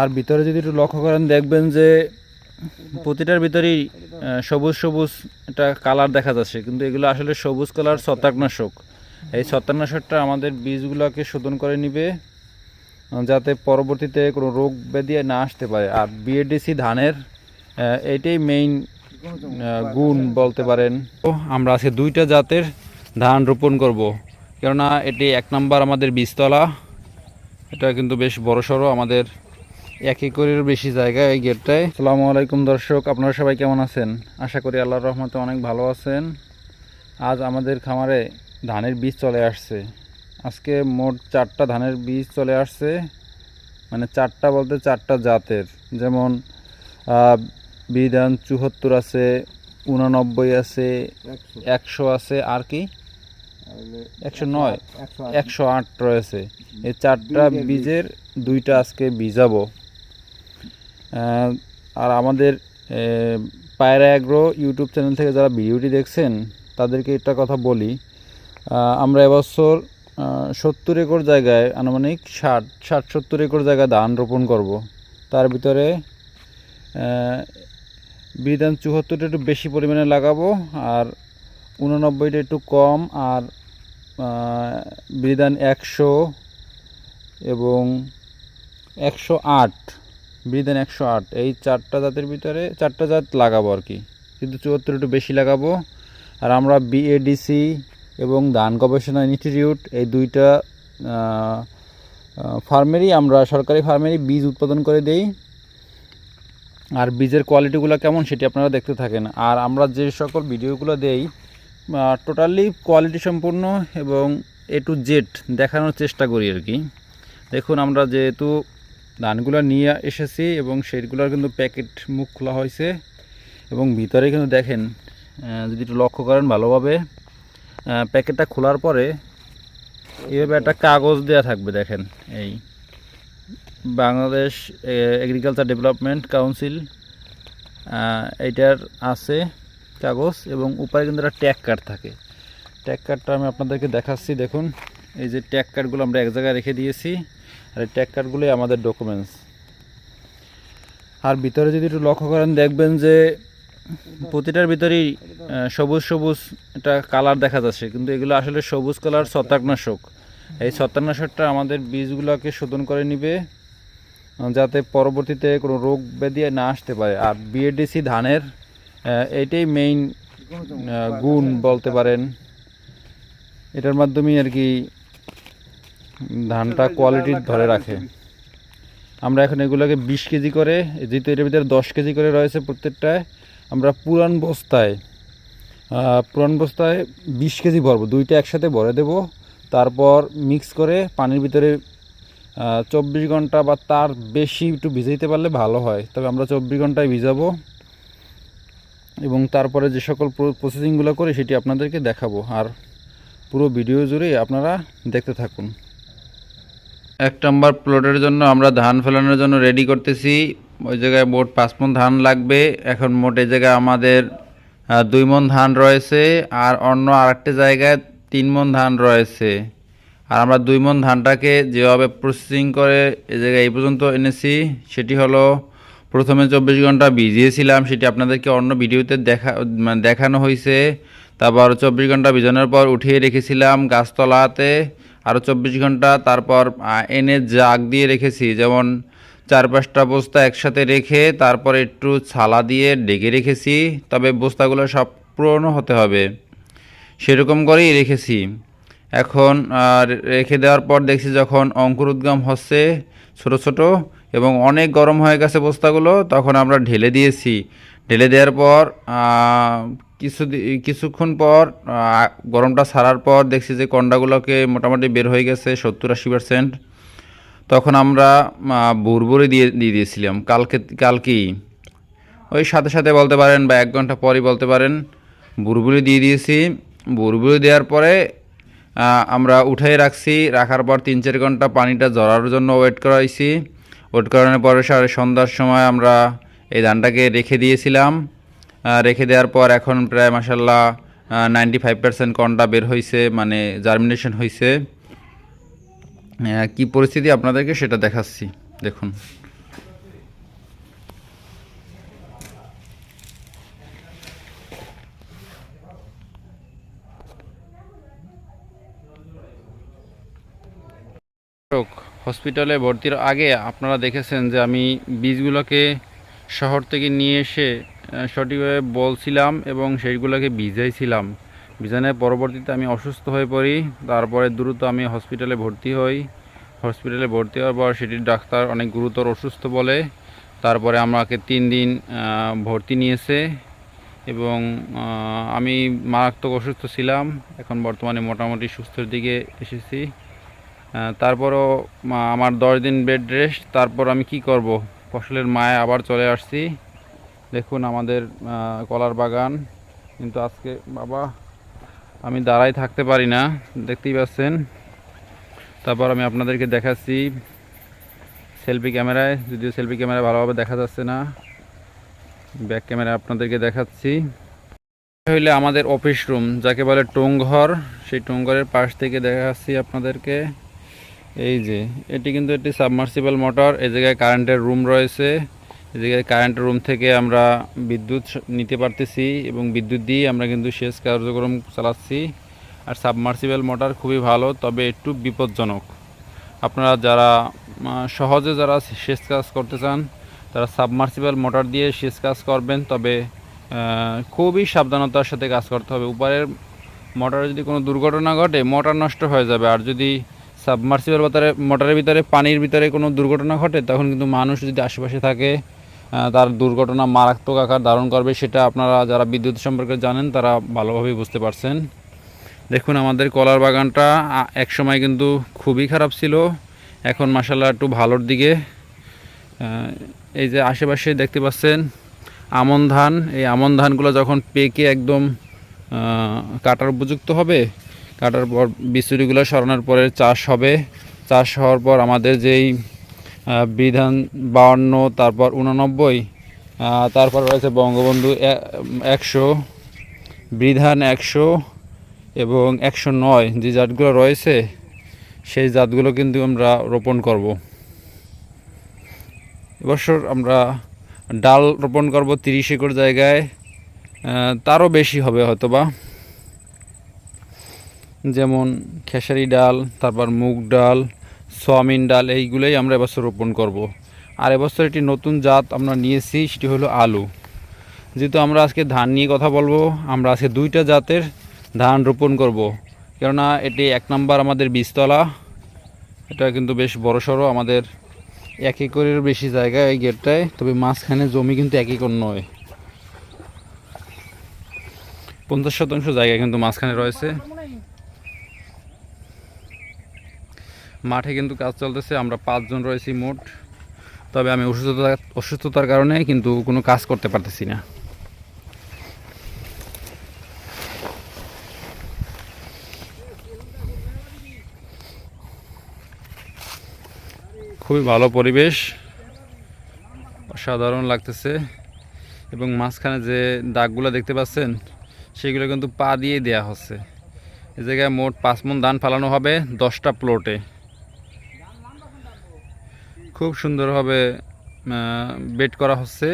আর ভিতরে যদি একটু লক্ষ্য করেন দেখবেন যে প্রতিটার ভিতরেই সবুজ সবুজ একটা কালার দেখা যাচ্ছে। কিন্তু এগুলো আসলে সবুজ কালার ছত্রাকনাশক। এই ছত্রাকনাশকটা আমাদের বীজগুলোকে শোধন করে নিবে যাতে পরবর্তীতে কোনো রোগ ব্যাধি না আসতে পারে। আর বিএডিসি ধানের আহ, এইটাই মেইন গুণ বলতে পারেন। আমরা আজকে দুইটা জাতের ধান রোপণ করব। কেননা এটি এক নাম্বার আমাদের বীজতলা। এটা কিন্তু বেশ বড় সড়ো আমাদের এক একরের বেশি জায়গা এই গেটটায়। আসসালামু আলাইকুম দর্শক আপনারা সবাই কেমন আছেন? আশা করি আল্লাহর রহমতে অনেক ভালো আছেন। আজ আমাদের খামারে ধানের বীজ চলে আসছে। আজকে মোট চারটা ধানের বীজ চলে আসছে। মানে চারটা বলতে চারটা জাতের। যেমন বিধান চুহাত্তর আছে উনানব্বই আছে একশো আছে আর কি? একশো নয় একশো আট রয়েছে। এই চারটা বীজের দুইটা আজকে বীজাবো আর আমাদের পায়রা অ্যাগ্রো ইউটিউব চ্যানেল থেকে যারা ভিডিওটি দেখছেন, তাদেরকে একটা কথা বলি। আমরা এবছর সত্তর একর জায়গায় আনুমানিক ষাট ষাট সত্তর একর জায়গায় ধান রোপণ করব। তার ভিতরে বিধান চুয়াত্তরটা একটু বেশি পরিমাণে লাগাবো আর উননব্বইটা একটু কম আর বিধান একশো এবং একশো আট বিধান একশো আট। এই চারটা জাতের ভিতরে চারটা জাত লাগাবো আর কি। কিন্তু চুয়াত্তর একটু বেশি লাগাবো। আর আমরা বিএডিসি এবং ধান গবেষণা ইনস্টিটিউট, এই দুইটা ফার্মেরই আমরা সরকারি ফার্মেরই বীজ উৎপাদন করে দেই। আর বীজের কোয়ালিটিগুলো কেমন সেটি আপনারা দেখতে থাকেন। আর আমরা যে সকল ভিডিওগুলো দেই টোটালি কোয়ালিটি সম্পূর্ণ এবং এ টু জেড দেখানোর চেষ্টা করি আর কি। দেখুন, আমরা যেহেতু ধানগুলো নিয়ে এসেছি এবং সেইগুলোর কিন্তু প্যাকেট মুখ খোলা হয়েছে। এবং ভিতরে কিন্তু দেখেন যদি একটু লক্ষ্য করেন ভালোভাবে প্যাকেটটা খোলার পরে এইভাবে একটা কাগজ দেওয়া থাকবে দেখেন, এই বাংলাদেশ এগ্রিকালচার ডেভেলপমেন্ট কাউন্সিল এইটার আছে কাগজ এবং উপরে কিন্তু একটা ট্যাগ কার্ড থাকে। ট্যাগ কার্ডটা আমি আপনাদেরকে দেখাচ্ছি, দেখুন, এই যে ট্যাগ কার্ডগুলো আমরা এক জায়গায় রেখে দিয়েছি। আর এই ট্যাগ কার্ডগুলোই আমাদের ডকুমেন্টস আর ভিতরে যদি একটু লক্ষ্য করেন দেখবেন যে প্রতিটার ভিতরেই সবুজ সবুজ একটা কালার দেখা যাচ্ছে। কিন্তু এগুলো আসলে সবুজ কালার ছত্রাকনাশক। এই ছত্রাকনাশকটা আমাদের বীজগুলোকে শোধন করে নিবে যাতে পরবর্তীতে কোনো রোগ ব্যাধি না আসতে পারে। আর বিএডিসি ধানের আহ, এইটাই মেইন গুণ বলতে পারেন। এটার মাধ্যমেই আর কি ধানটা কোয়ালিটি ধরে রাখে। আমরা এখন এগুলোকে বিশ কেজি করে যেহেতু এটার ভিতরে দশ কেজি করে রয়েছে প্রত্যেকটায়, আমরা পুরান বস্তায় পুরান বস্তায় বিশ কেজি ভরবো। দুইটা একসাথে ভরে দেব। তারপর মিক্স করে পানির ভিতরে চব্বিশ ঘণ্টা বা তার বেশি একটু ভিজাইতে পারলে ভালো হয়। তবে আমরা চব্বিশ ঘন্টায় ভিজাবো। এবং তারপরে যে সকল প্রসেসিংগুলো করি, সেটি আপনাদেরকে দেখাবো। আর পুরো ভিডিও জুড়ে আপনারা দেখতে থাকুন। এক নম্বর প্লটের জন্য আমরা ধান ফেলানোর জন্য রেডি করতেছি। ওই জায়গায় মোট পাঁচ মন ধান লাগবে। এখন মোট এই জায়গায় আমাদের দুই মন ধান রয়েছে আর অন্য আরেকটা জায়গায় তিন মন ধান রয়েছে। আর আমরা দুই মন ধানটাকে যেভাবে প্রসেসিং করে এই জায়গায় এই পর্যন্ত এনেছি, সেটি হলো প্রথমে চব্বিশ ঘণ্টা ভিজিয়েছিলাম, সেটি আপনাদেরকে অন্য ভিডিওতে দেখা মানে দেখানো হয়েছে। তারপর চব্বিশ ঘণ্টা ভিজানোর পর উঠিয়ে রেখেছিলাম গাছতলাতে। আরও চব্বিশ ঘণ্টা, তারপর এনে জাগ দিয়ে রেখেছি। যেমন চার পাঁচটা বস্তা একসাথে রেখে, তারপর একটু ছালা দিয়ে ডেকে রেখেছি, তবে বস্তাগুলো সব পুরনো হতে হবে। সেরকম করেই রেখেছি। এখন রেখে দেওয়ার পর দেখছি যখন অঙ্কুর উদ্গম হচ্ছে ছোট ছোট এবং অনেক গরম হয়ে গেছে বস্তাগুলো, তখন আমরা ঢেলে দিয়েছি। ঢেলে দেওয়ার পর কিছু কিছুক্ষণ পর গরমটা ছাড়ার পর দেখছি যে কন্ডাগুলোকে মোটামুটি বের হয়ে গেছে সত্তর আশি পার্সেন্ট তখন আমরা বুরবুরি দিয়ে দিয়ে দিয়েছিলাম। কালকে, কালকেই। ওই সাথে সাথে বলতে পারেন বা এক ঘণ্টা পরই বলতে পারেন বুরবুরি দিয়ে দিয়েছি। বুরবুরি দেওয়ার পরে আমরা উঠাই রাখছি। রাখার পর তিন চার ঘণ্টা পানিটা ঝরার জন্য ওয়েট করাইছি। ওয়েট করানোর পরে সন্ধ্যার সময় আমরা এই ধানটাকে রেখে দিয়েছিলাম। রেখে দেওয়ার পর এখন প্রায় মাসাল্লাহ নাইনটি ফাইভ পার্সেন্ট কন্ডা বের হয়েছে মানে জার্মিনেশন হয়েছে কি পরিস্থিতি আপনাদেরকে সেটা দেখাচ্ছি, দেখুন। হসপিটালে ভর্তির আগে আপনারা দেখেছেন যে আমি বীজগুলোকে শহর থেকে নিয়ে এসে সঠিকভাবে বলছিলাম এবং সেইগুলোকে ভিজাইছিলাম। ভিজানোর পরবর্তীতে আমি অসুস্থ হয়ে পড়ি। তারপরে দ্রুত আমি হসপিটালে ভর্তি হই। হসপিটালে ভর্তি হওয়ার পর সেটির ডাক্তার অনেক গুরুতর অসুস্থ বলে। তারপরে আমাকে তিন দিন ভর্তি নিয়েছে এবং আমি মারাত্মক অসুস্থ ছিলাম। এখন বর্তমানে মোটামুটি সুস্থর দিকে এসেছি। তারপরও আমার দশ দিন বেড রেস্ট তারপর আমি কি করব? ফসলের মায় আবার চলে আসছি। দেখুন আমাদের কলার বাগান। কিন্তু আজকে, বাবা, আমি দাঁড়াই থাকতে পারি না, দেখতেই পাচ্ছেন। তারপর আমি আপনাদেরকে দেখাচ্ছি সেলফি ক্যামেরায়। যদিও সেলফি ক্যামেরায় ভালোভাবে দেখা যাচ্ছে না, ব্যাক ক্যামেরায় আপনাদেরকে দেখাচ্ছি। হইলে আমাদের অফিস রুম, যাকে বলে টুংঘর সেই টুংঘরের পাশ থেকে দেখাচ্ছি আপনাদেরকে। এই যে, এটি কিন্তু একটি সাবমার্সিবল মোটর এই জায়গায় কারেন্টের রুম রয়েছে এই জায়গায় কারেন্টের রুম থেকে আমরা বিদ্যুৎ নিতে পারতেছি এবং বিদ্যুৎ দিয়ে আমরা কিন্তু সেচ কার্যক্রম চালাচ্ছি। আর সাবমার্সিবল মোটর খুবই ভালো, তবে একটু বিপজ্জনক। আপনারা যারা সহজে যারা সেচ কাজ করতে চান, তারা সাবমার্সিবল মোটর দিয়ে সেচ কাজ করবেন, তবে খুবই সাবধানতার সাথে কাজ করতে হবে। উপরের মোটরে যদি কোনো দুর্ঘটনা ঘটে মোটর নষ্ট হয়ে যাবে। আর যদি সাবমার্সিবল ভিতরে মোটরের ভিতরে, পানির ভিতরে কোনো দুর্ঘটনা ঘটে, তখন কিন্তু মানুষ যদি আশেপাশে থাকে তার দুর্ঘটনা মারাত্মক আকার ধারণ করবে, সেটা আপনারা যারা বিদ্যুৎ সম্পর্কে জানেন, তারা ভালোভাবেই বুঝতে পারছেন। দেখুন, আমাদের কলার বাগানটা, আ- একসময় কিন্তু খুবই খারাপ ছিল। এখন মাসাল্লাহ একটু ভালোর দিকে এই যে আশেপাশে দেখতে পাচ্ছেন, আমন ধান, এই আমন ধানগুলো যখন পেকে একদম কাটার উপযুক্ত হবে কাটার পর বিচুরিগুলো সরানোর পরে চাষ হবে। চাষ হওয়ার পর আমাদের যেই বিধান বাউন্ন, তারপর উননব্বই তারপর রয়েছে বঙ্গবন্ধু একশো, বিধান একশো এবং একশো নয় যে জাতগুলো রয়েছে, সেই জাতগুলো কিন্তু আমরা রোপণ করব। এবছর আমরা ডাল রোপণ করব তিরিশ একর জায়গায় তারও বেশি হবে হয়তোবা। যেমন খেসারি ডাল, তারপর মুগ ডাল, সোয়াবিন ডাল, এইগুলোই আমরা এবছর রোপণ করব। আর এবছর একটি নতুন জাত আমরা নিয়েছি, সেটি হলো আলু যেহেতু আমরা আজকে ধান নিয়ে কথা বলব, আমরা আজকে দুইটা জাতের ধান রোপণ করব। কেননা এটি এক নাম্বার আমাদের বীজতলা এটা কিন্তু বেশ বড় সড়ো আমাদের এক একরের বেশি জায়গা এই গেটটায়, তবে মাঝখানে জমি কিন্তু এক একর নয় পঞ্চাশ শতাংশ জায়গা কিন্তু মাঝখানে রয়েছে মাঠে কিন্তু কাজ চলতেছে, আমরা পাঁচজন রয়েছি মোট। তবে আমি অসুস্থতা, অসুস্থতার কারণে কিন্তু কোনো কাজ করতে পারতেছি না। খুবই ভালো পরিবেশ, অসাধারণ লাগতেছে। এবং মাঝখানে যে দাগগুলো দেখতে পাচ্ছেন, সেগুলো কিন্তু পা দিয়ে দেয়া হচ্ছে। এই জায়গায় মোট পাঁচ মন ধান ফালানো হবে দশটা প্লটে খুব সুন্দরভাবে বেট করা হচ্ছে।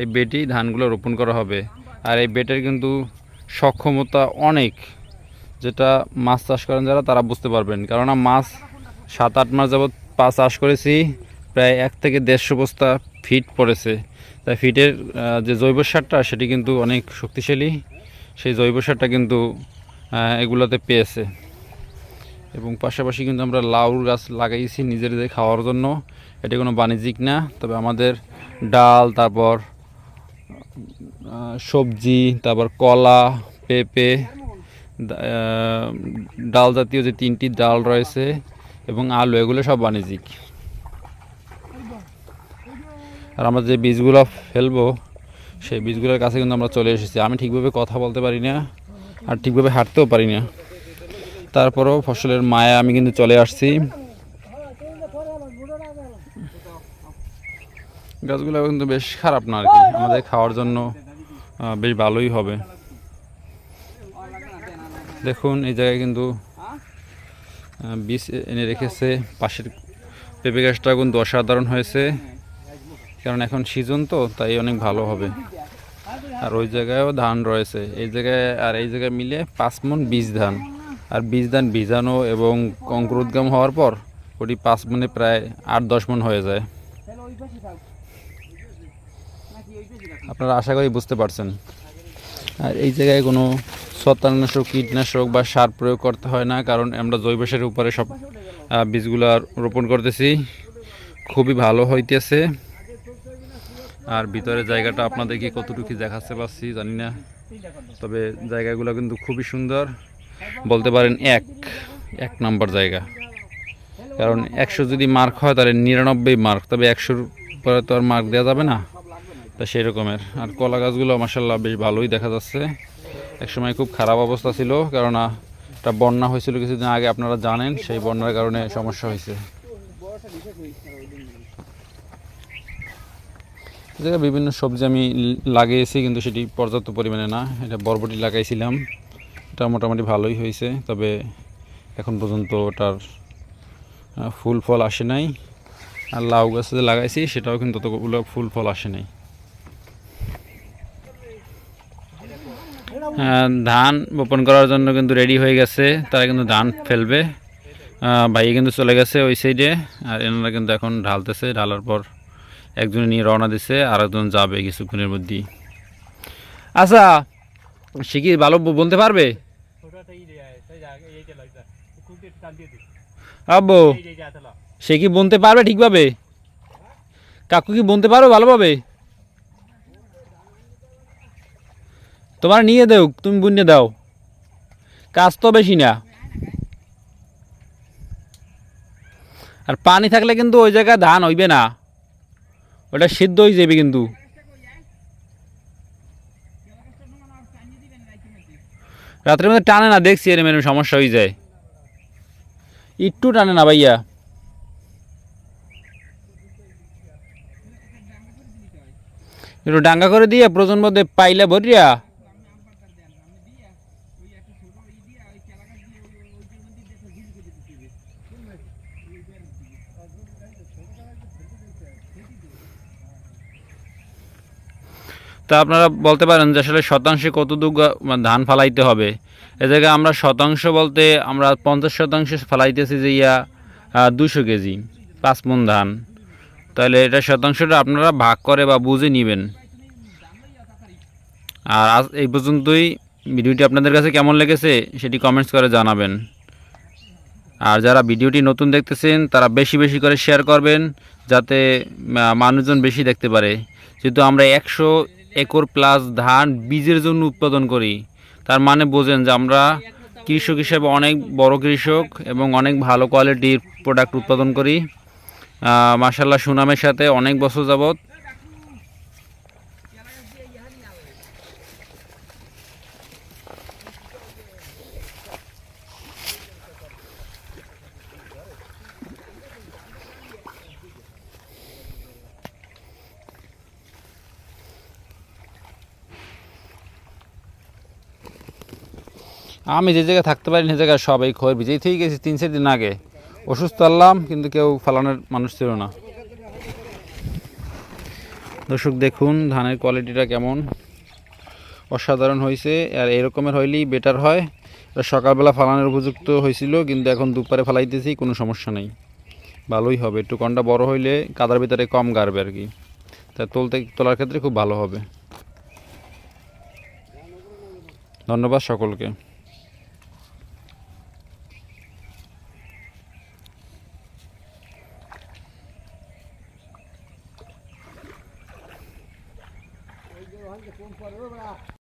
এই বেডই ধানগুলো রোপণ করা হবে। আর এই বেটের কিন্তু সক্ষমতা অনেক। যেটা মাছ চাষ করেন যারা, তারা বুঝতে পারবেন। কেননা মাছ সাত আট মাস যাবৎ পা চাষ করেছি, প্রায় এক থেকে দেড়শো বস্তা ফিট পড়েছে। তাই ফিটের যে জৈব সারটা, সেটি কিন্তু অনেক শক্তিশালী। সেই জৈব সারটা কিন্তু এগুলোতে পেয়েছে। এবং পাশাপাশি কিন্তু আমরা লাউর গাছ লাগাইছি নিজেদের খাওয়ার জন্য। এটি কোনো বাণিজ্যিক না, তবে আমাদের ডাল, তারপর সবজি, তারপর কলা, পেঁপে ডাল জাতীয় যে তিনটি ডাল রয়েছে এবং আলু, এগুলো সব বাণিজ্যিক। আর আমরা যে বীজগুলো ফেলব, সেই বীজগুলোর কাছে কিন্তু আমরা চলে এসেছি। আমি ঠিকভাবে কথা বলতে পারি না, আর ঠিকভাবে হাঁটতেও পারি না। তারপরেও ফসলের মায়া আমি কিন্তু চলে আসছি। গাছগুলো কিন্তু বেশ খারাপ না আর কি। আমাদের খাওয়ার জন্য বেশ ভালোই হবে। দেখুন, এই জায়গায় কিন্তু বীজ এনে রেখেছে। পাশের পেঁপে গাছটা কিন্তু অসাধারণ হয়েছে। কারণ এখন সিজন তো, তাই অনেক ভালো হবে। আর ওই জায়গায়ও ধান রয়েছে। এই জায়গায়, আর এই জায়গায় মিলে পাঁচ মন বীজ ধান। আর বীজ ধান ভিজানো এবং অঙ্কুরোদ্গম হওয়ার পর, ওটি পাঁচ মনে প্রায় আট দশ মন হয়ে যায়। আপনারা আশা করি বুঝতে পারছেন। আর এই জায়গায় কোনো ছত্রাকনাশক, কীটনাশক বা সার প্রয়োগ করতে হয় না, কারণ আমরা জৈব সারের উপরে সব বীজগুলা রোপণ করতেছি। খুবই ভালো হইতেছে। আর ভিতরের জায়গাটা আপনাদেরকে কতটুকু দেখাতে পারছি জানি না। তবে জায়গাগুলো কিন্তু খুবই সুন্দর। বলতে পারেন এক এক নম্বর জায়গা। কারণ একশো যদি মার্ক হয়, তাহলে নিরানব্বই মার্ক তবে একশোর পরে তো আর মার্ক দেওয়া যাবে না। তা সেই রকমের। আর কলা গাছগুলো মাসাল্লাহ বেশ ভালোই দেখা যাচ্ছে। একসময় খুব খারাপ অবস্থা ছিল, কেননা একটা বন্যা হয়েছিল কিছুদিন আগে, আপনারা জানেন, সেই বন্যার কারণে সমস্যা হয়েছে। বিভিন্ন সবজি আমি লাগিয়েছি, কিন্তু সেটি পর্যাপ্ত পরিমাণে না। এটা বরবটি লাগাইছিলাম। এটা মোটামুটি ভালোই হয়েছে, তবে এখন পর্যন্ত ওটার ফুল ফল আসে নাই। আর লাউ গাছ লাগাইছি, সেটাও কিন্তু ততগুলো ফুল ফল আসে নাই। ধান বপন করার জন্য কিন্তু রেডি হয়ে গেছে। তারা কিন্তু ধান ফেলবে। ভাই কিন্তু চলে গেছে ওই সাইডে আর এনারা কিন্তু এখন ঢালতেছে। ঢালার পর একজন নিয়ে রওনা দিছে আর একজন যাবে কিছুক্ষণের মধ্যেই। আচ্ছা সে কি ভালো বলতে পারবে? আব্বু, সে কি বলতে পারবে ঠিকভাবে? কাকু কি বলতে পারবে ভালোভাবে? তোমার নিয়ে দেও, তুমি বুনে দাও। কাজ তো বেশি না। আর পানি থাকলে কিন্তু ওই জায়গায় ধান হইবে না। ওটা সিদ্ধ হয়ে যাবে কিন্তু। রাত্রের মধ্যে টানে না, দেখছি এরম এরম সমস্যা হয়ে যায়। একটু টানে না ভাইয়া। একটু ডাঙ্গা করে দিয়ে প্রজন মধ্যে পাইলা ভরিয়া। তা আপনারা বলতে পারেন যে আসলে শতাংশে কতটুকু মানে ধান ফালাইতে হবে। এ জায়গায় আমরা শতাংশ বলতে আমরা পঞ্চাশ শতাংশ ফালাইতেছি যে ইয়া দুশো কেজি, পাঁচ মন ধান। তাহলে এটা শতাংশটা আপনারা ভাগ করে বা বুঝে নেবেন। আর আজ এই পর্যন্তই। ভিডিওটি আপনাদের কাছে কেমন লেগেছে সেটি কমেন্টস করে জানাবেন। আর যারা ভিডিওটি নতুন দেখতেছেন, তারা বেশি বেশি করে শেয়ার করবেন, যাতে মানুষজন বেশি দেখতে পারে। যেহেতু আমরা একশো একর প্লাস ধান বীজের জন্য উৎপাদন করি। তার মানে বোঝেন যে আমরা কৃষক হিসেবে অনেক বড় কৃষক এবং অনেক ভালো কোয়ালিটির প্রোডাক্ট উৎপাদন করি। মাসাল্লাহ সুনামের সাথে অনেক বছর যাবৎ আমি যে জায়গায় থাকতে পারি সে জায়গায় সবাই খয়ের বিজয়ী। থেকে গেছি তিন, চার দিন আগে। অসুস্থ আনলাম কিন্তু কেউ ফালানোর মানুষ ছিল না। দর্শক, দেখুন, ধানের কোয়ালিটিটা কেমন? অসাধারণ হয়েছে, আর এরকমের হইলেই বেটার হয়। সকালবেলা ফালানোর উপযুক্ত হয়েছিল, কিন্তু এখন দুপুরে ফালাইতেছি, কোনো সমস্যা নেই। ভালোই হবে। একটু কনটা বড় হইলে কাদার ভিতরে কম গাড়বে আর কি। তা তুলতে, তোলার ক্ষেত্রে খুব ভালো হবে। ধন্যবাদ সকলকে।